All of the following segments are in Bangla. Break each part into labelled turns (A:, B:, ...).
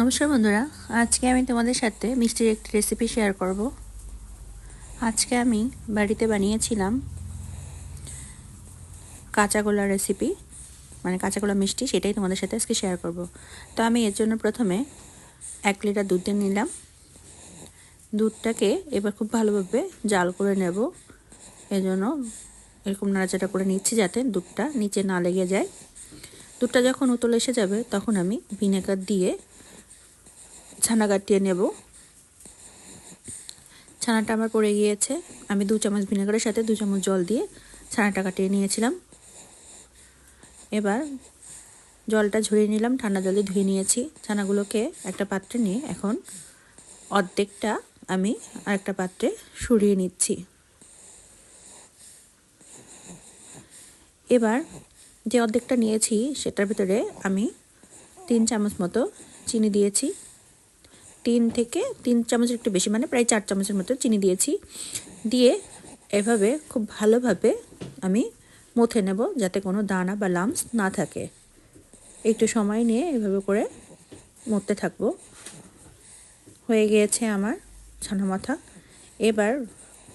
A: নমস্কার বন্ধুরা, আজকে আমি তোমাদের সাথে মিষ্টির একটি রেসিপি শেয়ার করব। আজকে আমি বাড়িতে বানিয়েছিলাম কাঁচা গোলা রেসিপি মানে কাঁচা গোলা মিষ্টি, সেটাই তোমাদের সাথে আজকে শেয়ার করব। তো আমি এর জন্য প্রথমে এক লিটার দুধ নিলাম। দুধটাকে এবার খুব ভালোভাবে জাল করে নেব। এজন্য এরকম নাড়াচাড়া করে নিচ্ছি যাতে দুধটা নিচে না লেগে যায়। দুধটা যখন উতল এসে যাবে, তখন আমি ভিনেগার দিয়ে ছানা কাটিয়ে নেব। ছানাটা আমার পড়ে গিয়েছে। আমি দু চামচ ভিনেগারের সাথে দু চামচ জল দিয়ে ছানাটা কাটিয়ে নিয়েছিলাম। এবার জলটা ঝরিয়ে নিলাম, ঠান্ডা জলে ধুয়ে নিয়েছি। ছানাগুলোকে একটা পাত্রে নিয়ে এখন অর্ধেকটা আমি আরেকটা পাত্রে সরিয়ে নিচ্ছি। এবার যে অর্ধেকটা নিয়েছি, সেটার ভিতরে আমি তিন চামচ মতো চিনি দিয়েছি। তিন থেকে তিন চামচের একটু বেশি মানে প্রায় চার চামচের মতো চিনি দিয়েছি। দিয়ে এভাবে খুব ভালোভাবে আমি মথে নেব যাতে কোনো দানা বা লামস না থাকে। একটু সময় নিয়ে এভাবে করে মরতে থাকব। হয়ে গিয়েছে আমার ছানা মাথা। এবার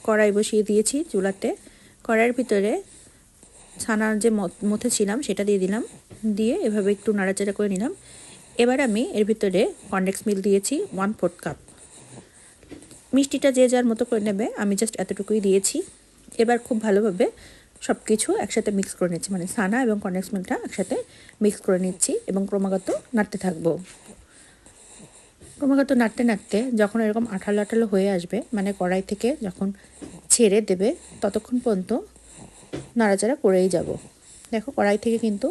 A: কড়াই বসিয়ে দিয়েছি চুলাতে। কড়াইয়ের ভিতরে ছানার যে মথে ছিলাম সেটা দিয়ে দিলাম। দিয়ে এভাবে একটু নাড়াচাড়া করে নিলাম। এবার আমি এর ভিতরে কন্ডেক্স মিল দিয়েছি ওয়ান ফোর্থ কাপ মিষ্টিটা যে যার মতো করে নেবে, আমি জাস্ট এতটুকুই দিয়েছি। এবার খুব ভালোভাবে সব কিছু একসাথে মিক্স করে নিচ্ছি মানে সানা এবং কন্ডেক্স মিল্কটা একসাথে মিক্স করে নিচ্ছি এবং ক্রমাগত নাড়তে থাকব। ক্রমাগত নাড়তে নাড়তে যখন এরকম আঠালো আঠালো হয়ে আসবে মানে কড়াই থেকে যখন ছেড়ে দেবে, ততক্ষণ পর্যন্ত নাড়াচাড়া করেই যাব। দেখো কড়াই থেকে কিন্তু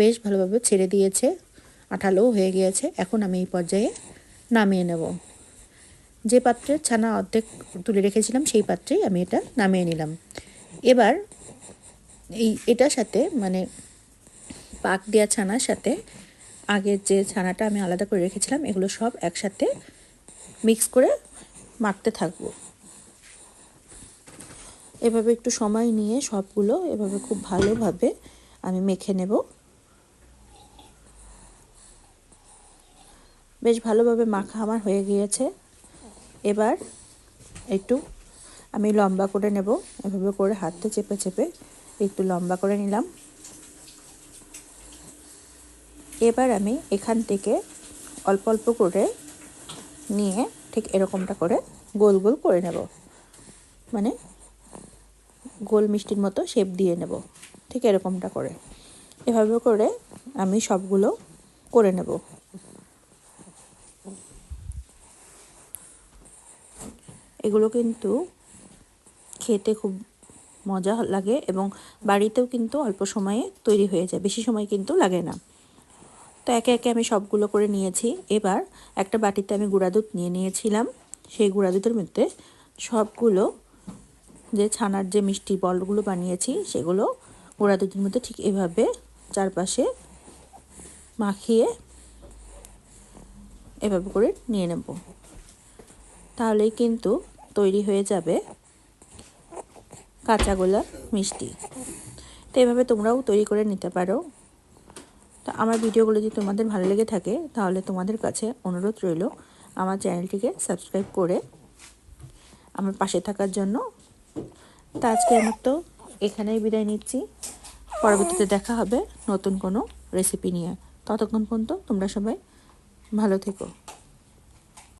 A: বেশ ভালোভাবে ছেড়ে দিয়েছে আঠালোও হয়ে গিয়েছে। এখন আমি এই পর্যায়ে নামিয়ে নেব। যে পাত্রের ছানা অর্ধেক তুলে রেখেছিলাম, সেই পাত্রেই আমি এটা নামিয়ে নিলাম। এবার এই, এটার সাথে মানে পাক দেওয়া ছানার সাথে আগের যে ছানাটা আমি আলাদা করে রেখেছিলাম, এগুলো সব একসাথে মিক্স করে মাখতে থাকব। এভাবে একটু সময় নিয়ে সবগুলো এভাবে খুব ভালোভাবে আমি মেখে নেব। বেশ ভালোভাবে মাখা আমার হয়ে গিয়েছে। এবার একটু আমি লম্বা করে নেব। এভাবে করে হাতে চেপে চেপে একটু লম্বা করে নিলাম। এবার আমি এখান থেকে অল্প অল্প করে নিয়ে ঠিক এরকমটা করে গোল গোল করে নেব। মানে গোল মিষ্টির মতো শেপ দিয়ে নেব ঠিক এরকমটা করে। এভাবে করে আমি সবগুলো করে নেব। এগুলো কিন্তু খেতে খুব মজা লাগে এবং বাড়িতেও কিন্তু অল্প সময়ে তৈরি হয়ে যায়, বেশি সময় কিন্তু লাগে না। তো একে একে আমি সবগুলো করে নিয়েছি। এবার একটা বাটিতে আমি গুঁড়া দুধ নিয়ে নিয়েছিলাম। সেই গুঁড়া দুধের মধ্যে সবগুলো যে ছানার যে মিষ্টি বলগুলো বানিয়েছি, সেগুলো গুঁড়া দুধের মধ্যে ঠিক এভাবে চারপাশে মাখিয়ে এভাবে করে নিয়ে নেব। তাহলেই কিন্তু তৈরি হয়ে যাবে কাঁচা গোলা মিষ্টি। তো এভাবে তোমরাও তৈরি করে নিতে পারো। তো আমার ভিডিওগুলো যদি তোমাদের ভালো লেগে থাকে, তাহলে তোমাদের কাছে অনুরোধ রইল আমার চ্যানেলটিকে সাবস্ক্রাইব করে আমার পাশে থাকার জন্য। তা আজকে আমার তো এখানেই বিদায় নিচ্ছি। পরবর্তীতে দেখা হবে নতুন কোনো রেসিপি নিয়ে। ততক্ষণ পর্যন্ত তোমরা সবাই ভালো থেকো।